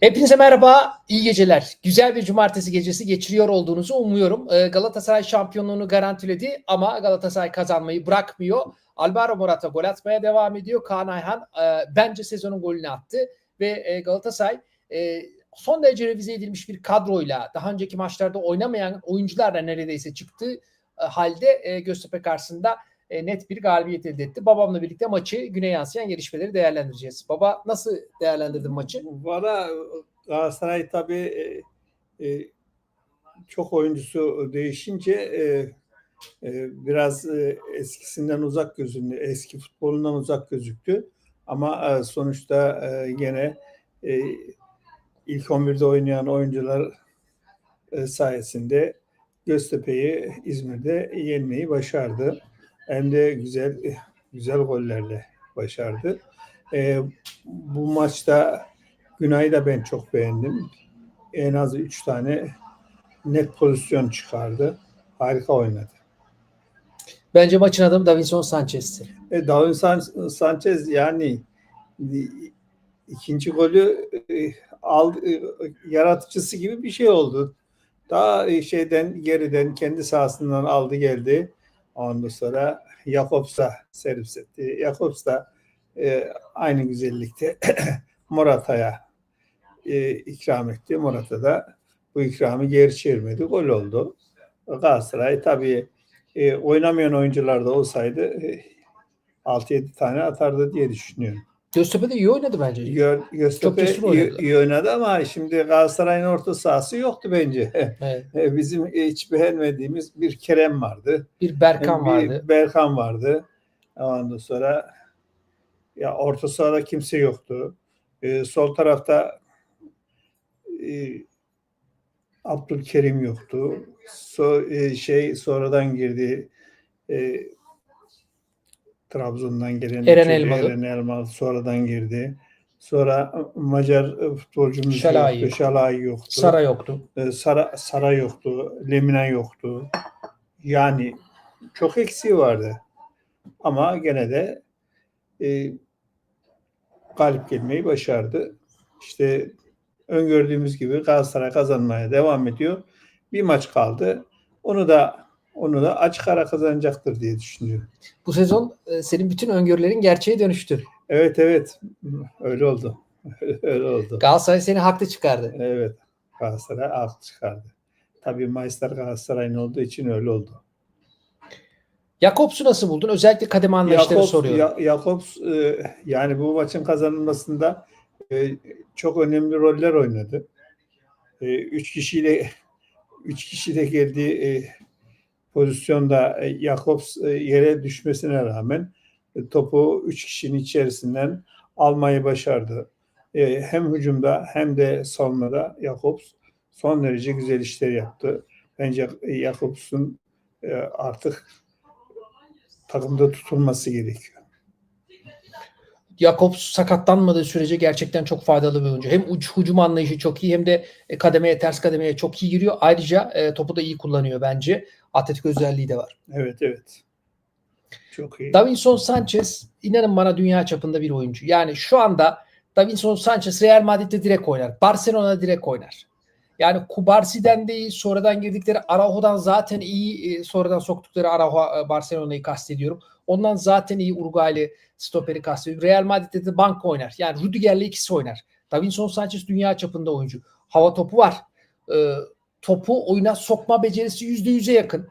Hepinize merhaba, iyi geceler. Güzel bir cumartesi gecesi geçiriyor olduğunuzu umuyorum. Ee, Galatasaray şampiyonluğunu garantiledi ama Galatasaray kazanmayı bırakmıyor. Alvaro Morata gol atmaya devam ediyor. Kaan Ayhan e, bence sezonun golünü attı ve e, Galatasaray e, son derece revize edilmiş bir kadroyla daha önceki maçlarda oynamayan oyuncularla neredeyse çıktığı halde Göztepe karşısında e, net bir galibiyet elde etti. Babamla birlikte maçı güne yansıyan gelişmeleri değerlendireceğiz. Baba nasıl değerlendirdin maçı? Bana Galatasaray tabii e, e, çok oyuncusu değişince e, e, biraz e, eskisinden uzak gözündü. Eski futbolundan uzak gözüktü. Ama e, sonuçta e, gene e, ilk 11'de oynayan oyuncular e, sayesinde Göztepe'yi İzmir'de yenmeyi başardı. Hem de güzel güzel gollerle başardı. E, bu maçta Günay'ı da ben çok beğendim. En az 3 tane net pozisyon çıkardı. Harika oynadı. Bence maçın adamı Davinson Sanchez'ti. E, Davinson Sanchez yani e, ikinci golü e, aldı, e, yaratıcısı gibi bir şey oldu. Daha e, şeyden geriden kendi sahasından aldı geldi. Ondan sonra Jakobs'a servis etti. Jakobs da e, aynı güzellikte Morata'ya e, ikram etti. Morata da bu ikramı geri çevirmedi. Gol oldu. Galatasaray tabii e, oynamayan oyuncular da olsaydı e, 6-7 tane atardı diye düşünüyorum. Göztepe de iyi oynadı bence. Gö Göztepe iyi, oynadı. ama şimdi Galatasaray'ın orta sahası yoktu bence. Evet. E, Bizim hiç beğenmediğimiz bir Kerem vardı. Bir Berkan bir vardı. Berkan vardı. Ondan sonra ya orta sahada kimse yoktu. E, sol tarafta e, Abdülkerim yoktu. So, e, şey sonradan girdi. E, Trabzon'dan gelen Eren Elmalı. Eren Elmalı sonradan girdi. Sonra Macar futbolcumuz Şalai yoktu. Şalai yoktu. Sara yoktu. E, Sara, Sara yoktu, Lemina yoktu. Yani çok eksiği vardı. Ama gene de e, galip gelmeyi başardı. İşte öngördüğümüz gibi Galatasaray kazanmaya devam ediyor. Bir maç kaldı. Onu da onu da açık ara kazanacaktır diye düşünüyorum. Bu sezon e, senin bütün öngörülerin gerçeğe dönüştü. Evet evet öyle oldu. öyle oldu. Galatasaray seni haklı çıkardı. Evet Galatasaray alt çıkardı. Tabii Mayıslar Galatasaray'ın olduğu için öyle oldu. Jakobs'u nasıl buldun? Özellikle kademe anlayışları Jakobs, soruyorum. Ya- Jakobs e, yani bu maçın kazanılmasında e, çok önemli roller oynadı. E, üç kişiyle üç kişi de geldiği e, pozisyonda e, Jakobs e, yere düşmesine rağmen e, topu üç kişinin içerisinden almayı başardı. Hem hücumda hem de savunmada Jakobs son derece güzel işler yaptı. Bence Jakobs'un artık takımda tutulması gerekiyor. Jakobs sakatlanmadığı sürece gerçekten çok faydalı bir oyuncu. Hem uç hücum anlayışı çok iyi hem de kademeye ters kademeye çok iyi giriyor. Ayrıca e, topu da iyi kullanıyor bence. Atletik özelliği de var. Evet evet. Çok iyi. Davinson Sanchez inanın bana dünya çapında bir oyuncu. Yani şu anda Davinson Sanchez Real Madrid'de direkt oynar. Barcelona'da direkt oynar. Yani Kubarsi'den de iyi, sonradan girdikleri Araujo'dan zaten iyi, e, sonradan soktukları Araujo e, Barcelona'yı kastediyorum. Ondan zaten iyi Uruguaylı stoperi kastediyorum. Real Madrid'de de banka oynar. Yani Rüdiger'le ikisi oynar. Davinson Sanchez dünya çapında oyuncu. Hava topu var. E, topu oyuna sokma becerisi %100'e yakın.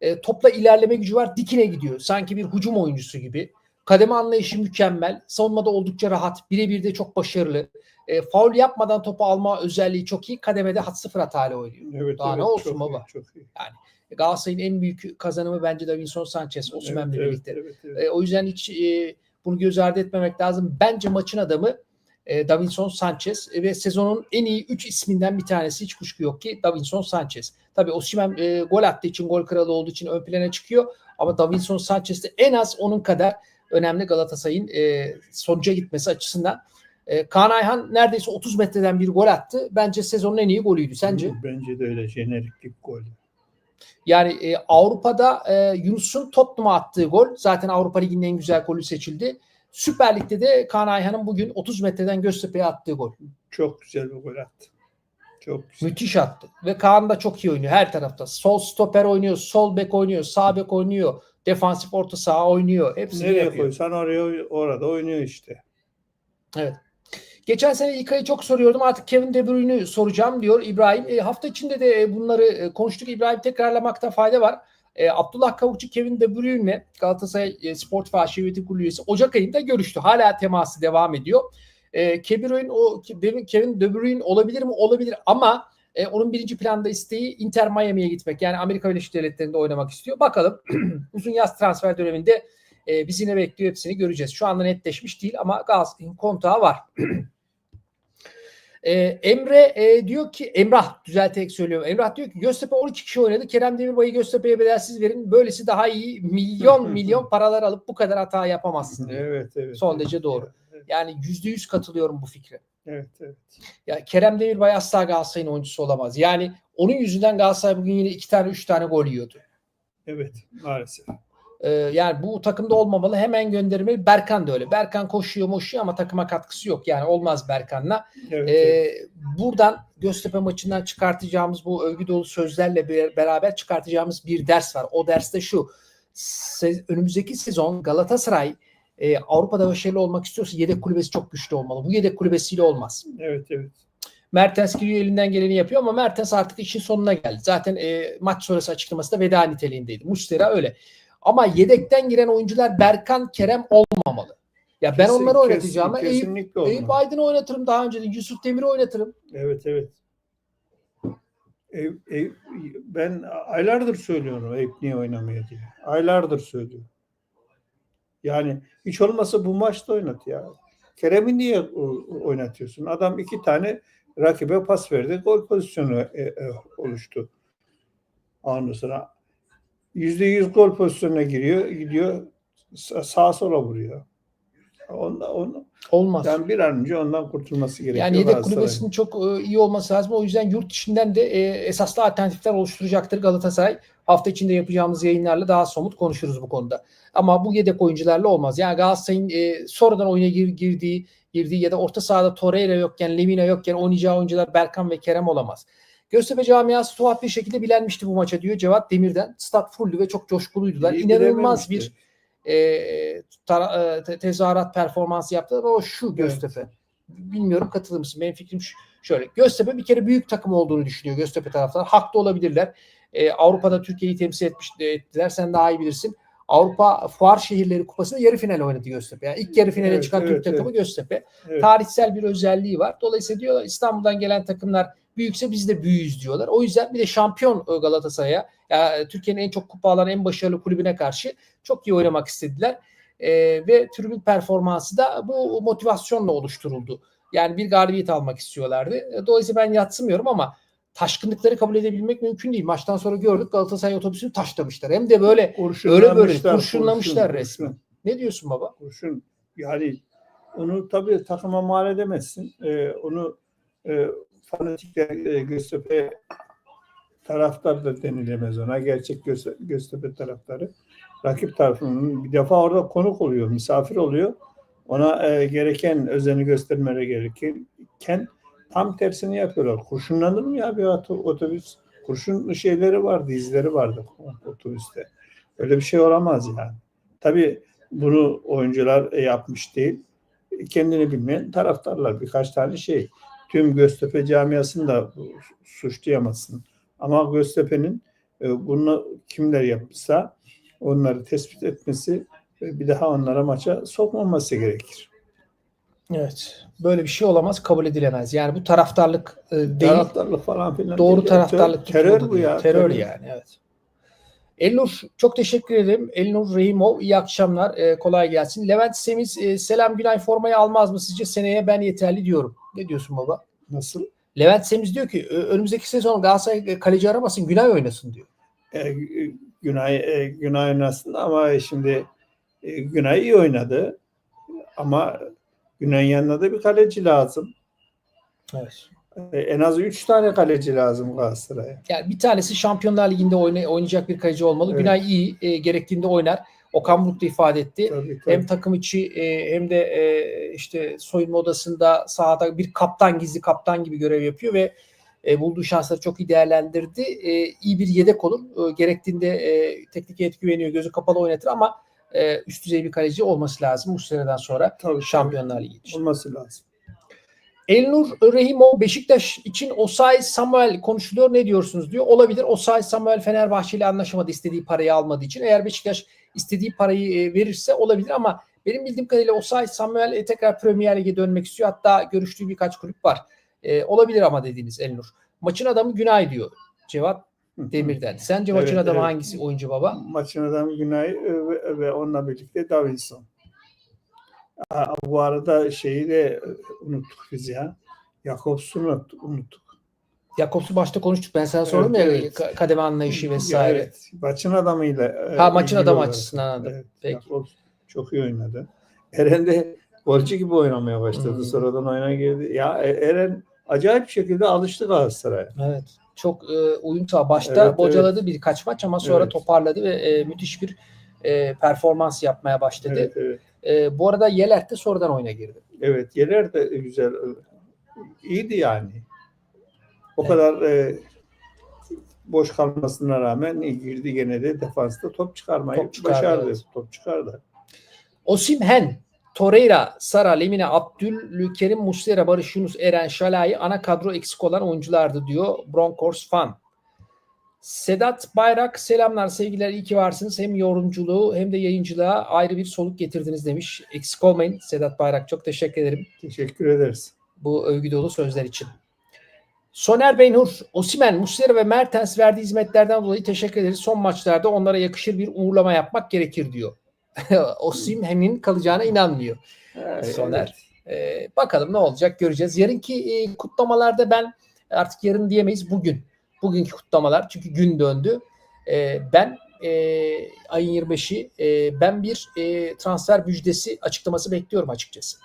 E, topla ilerleme gücü var. Dikine gidiyor. Sanki bir hücum oyuncusu gibi. Kademe anlayışı mükemmel. Savunmada oldukça rahat. Birebir de çok başarılı. E, faul yapmadan topu alma özelliği çok iyi. Kademede hat sıfır hatayla oynuyor. Evet, Daha evet, ne olsun çok baba? iyi, çok iyi. Galatasaray'ın en büyük kazanımı bence Davinson Sanchez. Osimhen'le Evet, birlikte. evet, evet, evet. E, o yüzden hiç e, bunu göz ardı etmemek lazım. Bence maçın adamı e, Davinson Sanchez E, ve sezonun en iyi 3 isminden bir tanesi hiç kuşku yok ki Davinson Sanchez. Tabii Osimhen e, gol attığı için, gol kralı olduğu için ön plana çıkıyor ama Davinson Sanchez de en az onun kadar önemli Galatasaray'ın e, sonuca gitmesi açısından. E, Kaan Ayhan neredeyse 30 metreden bir gol attı. Bence sezonun en iyi golüydü. Sence? Bence de öyle jeneriklik gol. Yani e, Avrupa'da e, Yunus'un Tottenham'a attığı gol zaten Avrupa Ligi'nin en güzel golü seçildi. Süper Lig'de de Kaan Ayhan'ın bugün 30 metreden Göztepe'ye attığı gol. Çok güzel bir gol attı. Çok güzel. Müthiş attı. Ve Kaan da çok iyi oynuyor her tarafta. Sol stoper oynuyor, sol bek oynuyor, sağ bek oynuyor, defansif orta saha oynuyor. Hepsini Nereye yapıyor. koysan oraya orada oynuyor işte. Evet. Geçen sene İlkay'ı çok soruyordum. Artık Kevin De Bruyne'ü soracağım diyor İbrahim. E, hafta içinde de e, bunları e, konuştuk. İbrahim tekrarlamakta fayda var. E, Abdullah Kavukçu Kevin De Bruyne Galatasaray e, Sport ve Arşiv Yönetim Kurulu üyesi Ocak ayında görüştü. Hala teması devam ediyor. E, Kevin, o, Kevin De Bruyne olabilir mi? Olabilir ama e, onun birinci planda isteği Inter Miami'ye gitmek. Yani Amerika Birleşik Devletleri'nde oynamak istiyor. Bakalım uzun yaz transfer döneminde e, bizi ne bekliyor hepsini göreceğiz. Şu anda netleşmiş değil ama Galatasaray'ın kontağı var. E, Emre e, diyor ki Emrah düzelterek söylüyorum. Emrah diyor ki Göztepe 12 kişi oynadı. Kerem Demirbay'ı Göztepe'ye bedelsiz verin. Böylesi daha iyi. Milyon milyon paralar alıp bu kadar hata yapamazsın. diyor. Evet evet. Son derece doğru. Evet, Yani yüzde yüz katılıyorum bu fikre. Evet evet. Ya Kerem Demirbay asla Galatasaray'ın oyuncusu olamaz. Yani onun yüzünden Galatasaray bugün yine iki tane üç tane gol yiyordu. Evet maalesef. Ee, yani bu takımda olmamalı. Hemen göndermeli. Berkan da öyle. Berkan koşuyor moşuyor ama takıma katkısı yok. Yani olmaz Berkan'la. Evet, Ee, evet. buradan Göztepe maçından çıkartacağımız bu övgü dolu sözlerle beraber çıkartacağımız bir ders var. O ders de şu. Se- önümüzdeki sezon Galatasaray e, Avrupa'da başarılı olmak istiyorsa yedek kulübesi çok güçlü olmalı. Bu yedek kulübesiyle olmaz. Evet evet. Mertens giriyor elinden geleni yapıyor ama Mertens artık işin sonuna geldi. Zaten e, maç sonrası açıklaması da veda niteliğindeydi. Muslera öyle. Ama yedekten giren oyuncular Berkan, Kerem olmamalı. Ya ben Kesin- onları oynatacağıma Eyüp, Eyüp. Aydın'ı oynatırım daha önce de. Yusuf Demir'i oynatırım. Evet evet. Ev, ev, ben aylardır söylüyorum Eyüp niye oynamıyor diye. Aylardır söylüyorum. Yani hiç olmazsa bu maçta oynat ya. Kerem'i niye oynatıyorsun? Adam iki tane rakibe pas verdi. Gol pozisyonu e, e, oluştu. Ondan sonra yüzde yüz gol pozisyonuna giriyor. Gidiyor sa- sağa sola vuruyor. Onda, onu, Olmaz. yani bir an önce ondan kurtulması gerekiyor. Yani yedek kulübesinin çok e, iyi olması lazım. O yüzden yurt içinden de e, esaslı alternatifler oluşturacaktır Galatasaray. Hafta içinde yapacağımız yayınlarla daha somut konuşuruz bu konuda. Ama bu yedek oyuncularla olmaz. Yani Galatasaray'ın e, sonradan oyuna gir, girdiği, girdiği ya da orta sahada Torreira yokken, Lemina yokken oynayacağı oyuncular Berkan ve Kerem olamaz. Göztepe camiası tuhaf bir şekilde bilenmişti bu maça diyor Cevat Demir'den. Stat fulldü ve çok coşkuluydular. İyi İnanılmaz bir e, tara- e, te- tezahürat performansı yaptılar ama şu Göztepe. Bilmiyorum katılır mısın? Benim fikrim şöyle. Göztepe bir kere büyük takım olduğunu düşünüyor Göztepe taraftar. Haklı olabilirler. E, Avrupa'da Türkiye'yi temsil etmiş e, ettiler. Sen daha iyi bilirsin. Avrupa Fuar Şehirleri Kupası'nda yarı final oynadı Göztepe. Yani ilk yarı finale Evet, çıkan evet, Türk takımı Göztepe. Evet. Tarihsel bir özelliği var. Dolayısıyla diyorlar İstanbul'dan gelen takımlar büyükse biz de büyüğüz diyorlar. O yüzden bir de şampiyon e, Galatasaray'a ya Türkiye'nin en çok kupa alan en başarılı kulübüne karşı çok iyi oynamak istediler. E, ve tribün performansı da bu motivasyonla oluşturuldu. Yani bir galibiyet almak istiyorlardı. E, Dolayısıyla ben yatsımıyorum ama taşkınlıkları kabul edebilmek mümkün değil. Maçtan sonra gördük Galatasaray otobüsünü taşlamışlar. Hem de böyle öyle böyle kurşunlamışlar kurşun, resmen. kurşun, ne diyorsun baba? Kurşun. Yani onu tabii takıma mal edemezsin. Ee, onu e, fanatikler e, Göztepe taraftar da denilemez ona. Gerçek Gözte- Göztepe taraftarı. Rakip tarafının bir defa orada konuk oluyor, misafir oluyor. Ona e, gereken özeni göstermeleri gerekirken tam tersini yapıyorlar. Kurşunlanır mı ya bir oto- otobüs? Kurşun şeyleri vardı, izleri vardı otobüste. Öyle bir şey olamaz yani. Tabii bunu oyuncular e, yapmış değil. Kendini bilmeyen taraftarlar birkaç tane şey. Tüm Göztepe camiasını da suçlayamazsın. Ama Göztepe'nin e, bunu kimler yapmışsa onları tespit etmesi ve bir daha onlara maça sokmaması gerekir. Evet. Böyle bir şey olamaz, kabul edilemez. Yani bu taraftarlık e, değil. Taraftarlık falan filan. Doğru değil. taraftarlık Terör tutmadı bu ya. Terör yani evet. Elnur çok teşekkür ederim. Elnur Rehimov iyi akşamlar. Ee, kolay gelsin. Levent Semiz e, selam Günay formayı almaz mı sizce? Seneye ben yeterli diyorum. Ne diyorsun baba? Nasıl? Levent Semiz diyor ki "Ö- önümüzdeki sezon Galatasaray e, kaleci aramasın Günay oynasın diyor. E, e, Günay e, Günay oynasın ama şimdi e, Günay iyi oynadı. Ama Günay'ın yanına da bir kaleci lazım. Evet. E, en az 3 tane kaleci lazım Galatasaray'a. Yani bir tanesi Şampiyonlar Ligi'nde oyna- oynayacak bir kaleci olmalı. Evet. Günay iyi, e, gerektiğinde oynar. Okan Buruk da ifade etti. Tabii, tabii. Hem takım içi e, hem de e, işte soyunma odasında sahada bir kaptan gizli kaptan gibi görev yapıyor ve e, bulduğu şansları çok iyi değerlendirdi. E, iyi bir yedek olur. E, gerektiğinde e, teknik heyet güveniyor, gözü kapalı oynatır ama e, üst düzey bir kaleci olması lazım bu seneden sonra Tabii, Şampiyonlar Ligi için. olması lazım. Elnur Rehimov Beşiktaş için Osay Samuel konuşuluyor ne diyorsunuz diyor. Olabilir. Osay Samuel Fenerbahçe ile anlaşamadı istediği parayı almadığı için. Eğer Beşiktaş istediği parayı e, verirse olabilir ama benim bildiğim kadarıyla Osay Samuel e, tekrar Premier Lig'e dönmek istiyor. Hatta görüştüğü birkaç kulüp var. E, olabilir ama dediğiniz Elnur. Maçın adamı Günay diyor. Cevap Demir'den. Sence maçın Evet, adamı evet. hangisi oyuncu baba? Maçın adamı Günay e, ve, ve onunla birlikte Davinson. Aa, bu arada şeyi de e, unuttuk biz ya. Jakobs'u unut- unuttuk. Jakobs'u başta konuştuk. Ben sana sordum Evet, ya evet. ka- kademe anlayışı vesaire. Evet, maçın adamıyla. e, Ha, maçın adamı olarak. açısından anladım. Evet, Peki. Jakobs çok iyi oynadı. Eren de golcü gibi oynamaya başladı. Hmm. Sonradan oyuna girdi. Ya e, Eren acayip bir şekilde alıştı Galatasaray'a. Evet. Çok e, uyum sağ. Başta Evet, bocaladı birkaç maç ama sonra Evet. toparladı ve e, müthiş bir e, performans yapmaya başladı. Evet, evet. E, bu arada Yelert de sonradan oyuna girdi. Evet, Yeler de güzel. iyiydi yani. O Evet. kadar e, boş kalmasına rağmen girdi gene de defansta top çıkarmayı Top çıkardı, başardı. evet. Top çıkardı. Osimhen, Torreira, Sara, Lemine, Abdülkerim, Muslera, Barış Yunus, Eren, Şalai ana kadro eksik olan oyunculardı diyor Broncos fan. Sedat Bayrak selamlar sevgiler iyi ki varsınız. Hem yorumculuğu hem de yayıncılığa ayrı bir soluk getirdiniz demiş. Eksik olmayın Sedat Bayrak çok teşekkür ederim. Teşekkür ederiz. bu övgü dolu sözler için. Soner Beynur, Osimen, Muslera ve Mertens verdiği hizmetlerden dolayı teşekkür ederiz. Son maçlarda onlara yakışır bir uğurlama yapmak gerekir diyor. Osimhen'in kalacağına inanmıyor. Ha, Soner. Ee, bakalım ne olacak göreceğiz. Yarınki e, kutlamalarda ben artık yarın diyemeyiz bugün. Bugünkü kutlamalar çünkü gün döndü. Ee, ben e, ayın 25'i e, ben bir e, transfer müjdesi açıklaması bekliyorum açıkçası.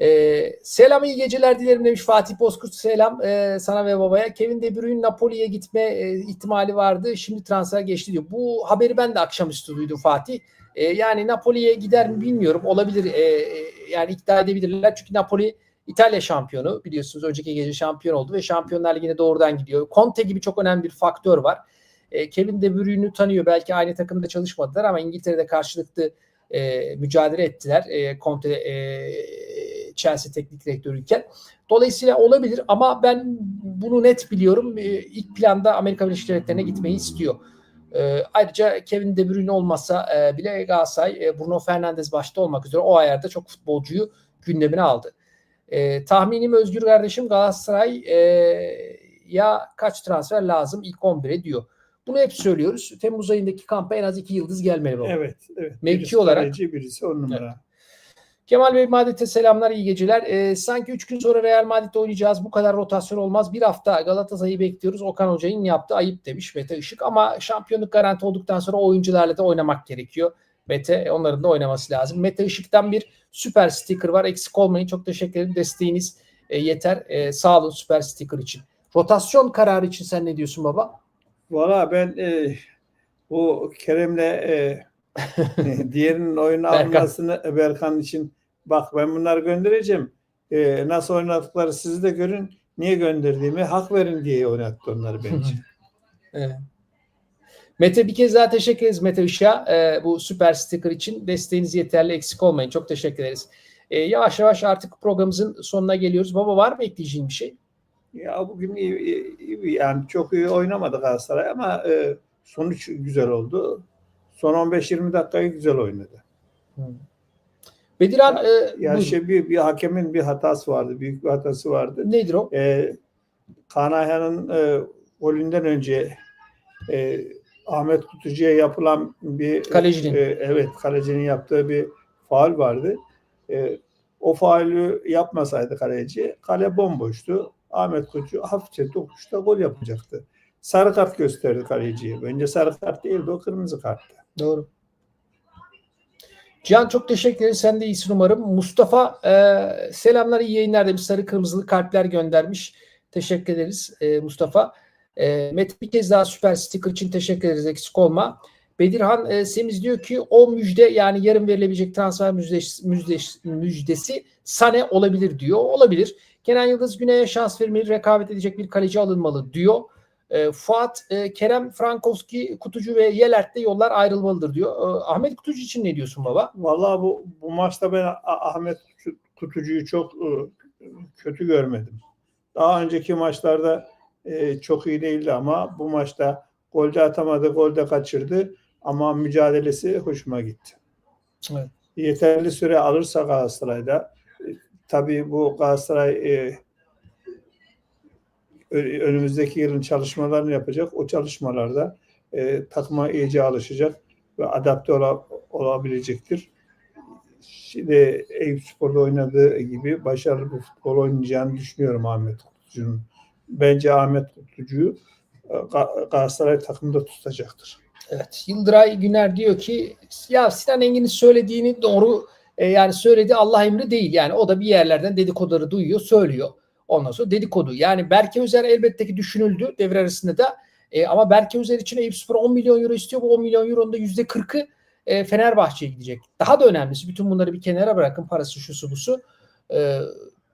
Ee, selam iyi geceler dilerim demiş Fatih Bozkurt. Selam e, sana ve babaya. Kevin De Bruyne Napoli'ye gitme e, ihtimali vardı. Şimdi transfer geçti diyor. Bu haberi ben de akşamüstü duydum Fatih. E, yani Napoli'ye gider mi bilmiyorum. Olabilir. e, e, yani ikna edebilirler. Çünkü Napoli İtalya şampiyonu biliyorsunuz. Önceki gece şampiyon oldu ve Şampiyonlar Ligi'ne doğrudan gidiyor. Conte gibi çok önemli bir faktör var. E, Kevin De Bruyne'ü tanıyor. Belki aynı takımda çalışmadılar ama İngiltere'de karşılıklı e, mücadele ettiler. E, Conte e, Chelsea teknik direktörüyken. Dolayısıyla olabilir ama ben bunu net biliyorum. E, ilk planda Amerika Birleşik Devletleri'ne gitmeyi istiyor. E, ayrıca Kevin De Bruyne olmasa e, bile Galatasaray e, Bruno Fernandes başta olmak üzere o ayarda çok futbolcuyu gündemine aldı. E, tahminim Özgür kardeşim Galatasaray e, ya kaç transfer lazım ilk 11'e diyor. Bunu hep söylüyoruz. Temmuz ayındaki kampa en az iki yıldız gelmeli baba. Evet, evet. Mevki birisi olarak- kaleci, birisi on numara. Kemal Bey Madrid'e selamlar, iyi geceler. Ee, sanki 3 gün sonra Real Madrid'de oynayacağız. Bu kadar rotasyon olmaz. Bir hafta Galatasaray'ı bekliyoruz. Okan Hoca'nın yaptığı ayıp demiş Mete Işık. Ama şampiyonluk garanti olduktan sonra oyuncularla da oynamak gerekiyor. Mete onların da oynaması lazım. Mete Işık'tan bir süper sticker var. Eksik olmayın. Çok teşekkür ederim. Desteğiniz e, yeter. E, sağ olun süper sticker için. Rotasyon kararı için sen ne diyorsun baba? Valla ben e, bu Kerem'le e, diğerinin oyunu Berkan. almasını e, Berkan için bak ben bunları göndereceğim. E, nasıl oynadıkları sizi de görün. Niye gönderdiğimi hak verin diye oynattı onları bence. Evet. Mete bir kez daha teşekkür ederiz Mete Işık'a e, bu süper sticker için. Desteğiniz yeterli eksik olmayın. Çok teşekkür ederiz. E, yavaş yavaş artık programımızın sonuna geliyoruz. Baba var mı ekleyeceğin bir şey? ya bugün iyi, iyi- yani çok iyi oynamadı Galatasaray ama e, sonuç güzel oldu. Son 15-20 dakikayı güzel oynadı. Bedirhan e, Ya buyurun. şey bir, bir hakemin bir hatası vardı. Büyük bir hatası vardı. nedir o? E, Kaan Ayhan'ın e, golünden önce e, Ahmet Kutucu'ya yapılan bir Kalecinin. e, evet kalecinin yaptığı bir faul vardı. E, o faulü yapmasaydı kaleci kale bomboştu. Ahmet Kutucu hafifçe dokuşta gol yapacaktı. Sarı kart gösterdi kaleciye. Bence sarı kart değildi o kırmızı karttı. Doğru. Cihan çok teşekkür ederiz. Sen de iyisin umarım. Mustafa e, selamlar iyi yayınlar demiş. Sarı kırmızılı kalpler göndermiş. Teşekkür ederiz e, Mustafa. E, Mete bir kez daha süper sticker için teşekkür ederiz. Eksik olma. Bedirhan e, Semiz diyor ki o müjde yani yarın verilebilecek transfer müjdesi, müjdesi, müjdesi Sane olabilir diyor. Olabilir. Kenan Yıldız Güney'e şans vermeli, rekabet edecek bir kaleci alınmalı diyor. E, Fuat e, Kerem Frankowski, Kutucu ve Yelert'te yollar ayrılmalıdır diyor. E, Ahmet Kutucu için ne diyorsun baba? Vallahi bu bu maçta ben Ahmet Kutucu'yu çok e, kötü görmedim. Daha önceki maçlarda e, çok iyi değildi ama bu maçta golde atamadı, golde kaçırdı ama mücadelesi hoşuma gitti. Evet. Yeterli süre alırsa Galatasaray'da e, tabii bu Galatasaray e, önümüzdeki yılın çalışmalarını yapacak. O çalışmalarda e, takıma iyice alışacak ve adapte ola- olabilecektir. Şimdi Eyüp Spor'da oynadığı gibi başarılı bir futbol oynayacağını düşünüyorum Ahmet Kutucu'nun. Bence Ahmet Kutucu'yu e, Ga- Galatasaray takımda tutacaktır. Evet. Yıldıray Güner diyor ki ya Sinan Engin'in söylediğini doğru e, yani söyledi Allah emri değil. Yani o da bir yerlerden dedikoduları duyuyor, söylüyor. Ondan sonra dedikodu. Yani Berke Özer elbette ki düşünüldü devre arasında da. E, ama Berke Özer için Eyüpspor 10 milyon euro istiyor. Bu 10 milyon euronun da %40'ı e, Fenerbahçe'ye gidecek. Daha da önemlisi bütün bunları bir kenara bırakın parası şusu busu. E,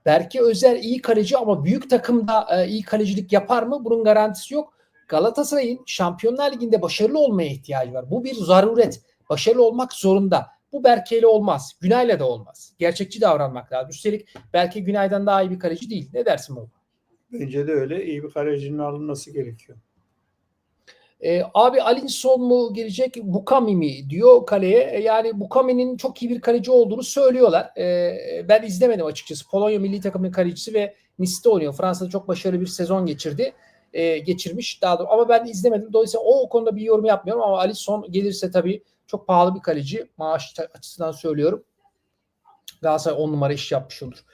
Berke Özer iyi kaleci ama büyük takımda e, iyi kalecilik yapar mı? Bunun garantisi yok. Galatasaray'ın Şampiyonlar Ligi'nde başarılı olmaya ihtiyacı var. Bu bir zaruret. Başarılı olmak zorunda. Bu Berke'yle olmaz. Günay'la da olmaz. Gerçekçi davranmak lazım. Üstelik Berke Günay'dan daha iyi bir kaleci değil. Ne dersin baba? Bence de öyle. İyi bir kalecinin alınması gerekiyor. E, abi Alinson mu girecek Bukami mi diyor kaleye. E, yani Bukami'nin çok iyi bir kaleci olduğunu söylüyorlar. E, ben izlemedim açıkçası. Polonya milli takımının kalecisi ve Nice'de oynuyor. Fransa'da çok başarılı bir sezon geçirdi. E, geçirmiş daha doğrusu. Ama ben izlemedim. Dolayısıyla o, o konuda bir yorum yapmıyorum ama Alisson gelirse tabii çok pahalı bir kaleci. Maaş açısından söylüyorum. Galatasaray 10 numara iş yapmış olur.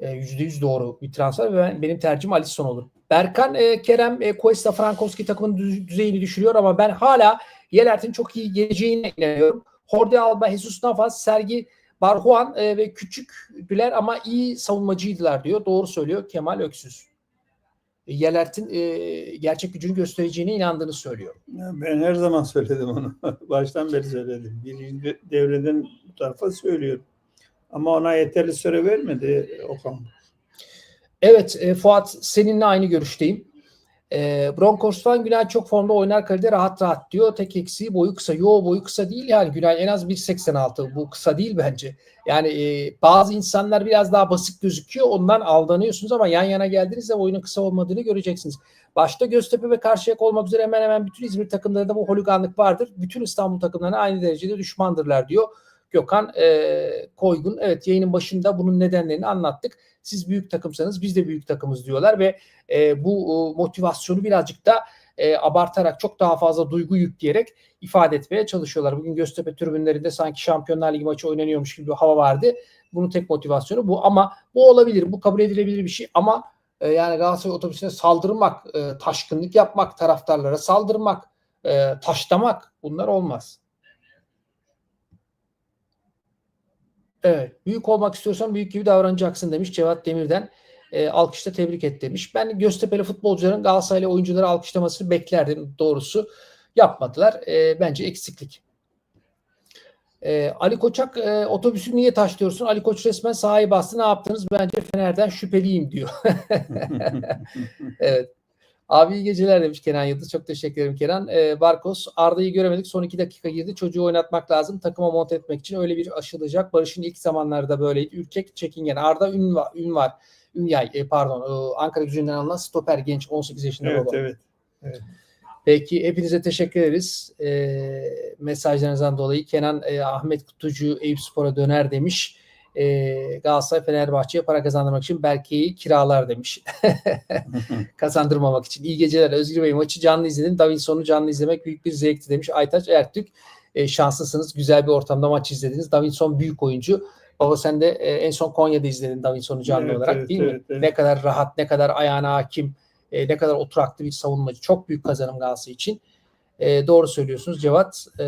E, %100 doğru bir transfer ve ben, benim tercihim Alisson olur. Berkan e, Kerem e, Cuesta Frankowski takımın düz- düzeyini düşürüyor ama ben hala Yelert'in çok iyi geleceğine inanıyorum. Jordi Alba, Jesus Navas, Sergi Barhuan e, ve küçüktüler ama iyi savunmacıydılar diyor. Doğru söylüyor Kemal Öksüz. E, Yelert'in e, gerçek gücünü göstereceğine inandığını söylüyor. Ben her zaman söyledim onu. Baştan beri söyledim. Birinci devreden bu tarafa söylüyorum. Ama ona yeterli süre vermedi Okan. Evet e, Fuat seninle aynı görüşteyim. E, Broncos'tan Günay çok formda oynar kalede rahat rahat diyor. Tek eksiği boyu kısa. Yo boyu kısa değil yani Günay en az 1.86. Bu kısa değil bence. Yani e, bazı insanlar biraz daha basık gözüküyor. Ondan aldanıyorsunuz ama yan yana geldiğinizde boyunun kısa olmadığını göreceksiniz. Başta Göztepe ve Karşıyaka olmak üzere hemen hemen bütün İzmir takımlarında bu holiganlık vardır. Bütün İstanbul takımlarına aynı derecede düşmandırlar diyor. Gökhan e, Koygun. Evet yayının başında bunun nedenlerini anlattık. Siz büyük takımsanız biz de büyük takımız diyorlar ve e, bu e, motivasyonu birazcık da e, abartarak çok daha fazla duygu yükleyerek ifade etmeye çalışıyorlar. Bugün Göztepe tribünlerinde sanki Şampiyonlar Ligi maçı oynanıyormuş gibi bir hava vardı. Bunun tek motivasyonu bu ama bu olabilir. Bu kabul edilebilir bir şey ama e, yani Galatasaray otobüsüne saldırmak, e, taşkınlık yapmak, taraftarlara saldırmak, e, taşlamak bunlar olmaz. Evet. Büyük olmak istiyorsan büyük gibi davranacaksın demiş Cevat Demir'den. E, alkışta tebrik et demiş. Ben Göztepe'li futbolcuların Galatasaraylı oyuncuları alkışlamasını beklerdim doğrusu. Yapmadılar. E, bence eksiklik. E, Ali Koçak e, otobüsü niye taşlıyorsun? Ali Koç resmen sahayı bastı. Ne yaptınız? Bence Fener'den şüpheliyim diyor. evet. Abi iyi geceler demiş Kenan Yıldız. Çok teşekkür ederim Kenan. Ee, Barkos Arda'yı göremedik. Son iki dakika girdi. Çocuğu oynatmak lazım. Takıma monte etmek için öyle bir aşılacak. Barış'ın ilk zamanlarda böyleydi. Ürkek çekingen. Arda ün var. Ün var. Ünyay e, pardon. e, Ankara gücünden alınan stoper genç 18 yaşında Evet olan. evet. Peki hepinize teşekkür ederiz. E, mesajlarınızdan dolayı Kenan e, Ahmet Kutucu Eyüp Spor'a döner demiş. E, Galatasaray Fenerbahçe'ye para kazandırmak için Berke'yi kiralar demiş. kazandırmamak için. İyi geceler Özgür Bey. Maçı canlı izledim. Davinson'u canlı izlemek büyük bir zevkti demiş. Aytaç Ertürk. E, şanslısınız. Güzel bir ortamda maç izlediniz. Davinson büyük oyuncu. Baba sen de e, en son Konya'da izledin Davinson'u canlı Evet, olarak evet, değil mi? evet, evet. Ne kadar rahat, ne kadar ayağına hakim, e, ne kadar oturaklı bir savunmacı. Çok büyük kazanım Galatasaray için. E, doğru söylüyorsunuz Cevat. E,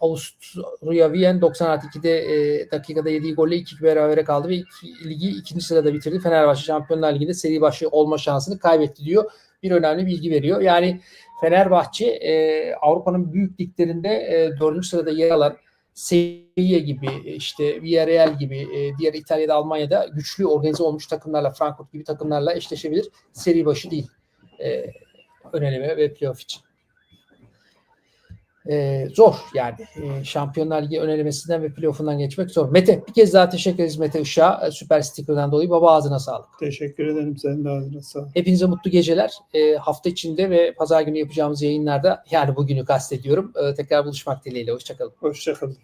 Avusturya Viyen 90 artı 2'de e, dakikada yediği golle 2 berabere kaldı ve iki, ligi ikinci sırada bitirdi. Fenerbahçe Şampiyonlar Ligi'nde seri başı olma şansını kaybetti diyor. Bir önemli bilgi veriyor. Yani Fenerbahçe e, Avrupa'nın büyük liglerinde e, dördüncü sırada yer alan Sevilla gibi işte Villarreal gibi e, diğer İtalya'da Almanya'da güçlü organize olmuş takımlarla Frankfurt gibi takımlarla eşleşebilir. Seri başı değil. E, ön eleme ve playoff için. E, zor yani. E, Şampiyonlar Ligi ön elemesinden ve playoff'undan geçmek zor. Mete bir kez daha teşekkür ederiz Mete Işık'a e, süper sticker'dan dolayı. Baba ağzına sağlık. Teşekkür ederim. Senin de ağzına sağlık. Hepinize mutlu geceler. E, hafta içinde ve pazar günü yapacağımız yayınlarda yani bugünü kastediyorum. E, tekrar buluşmak dileğiyle. Hoşçakalın. Hoşçakalın.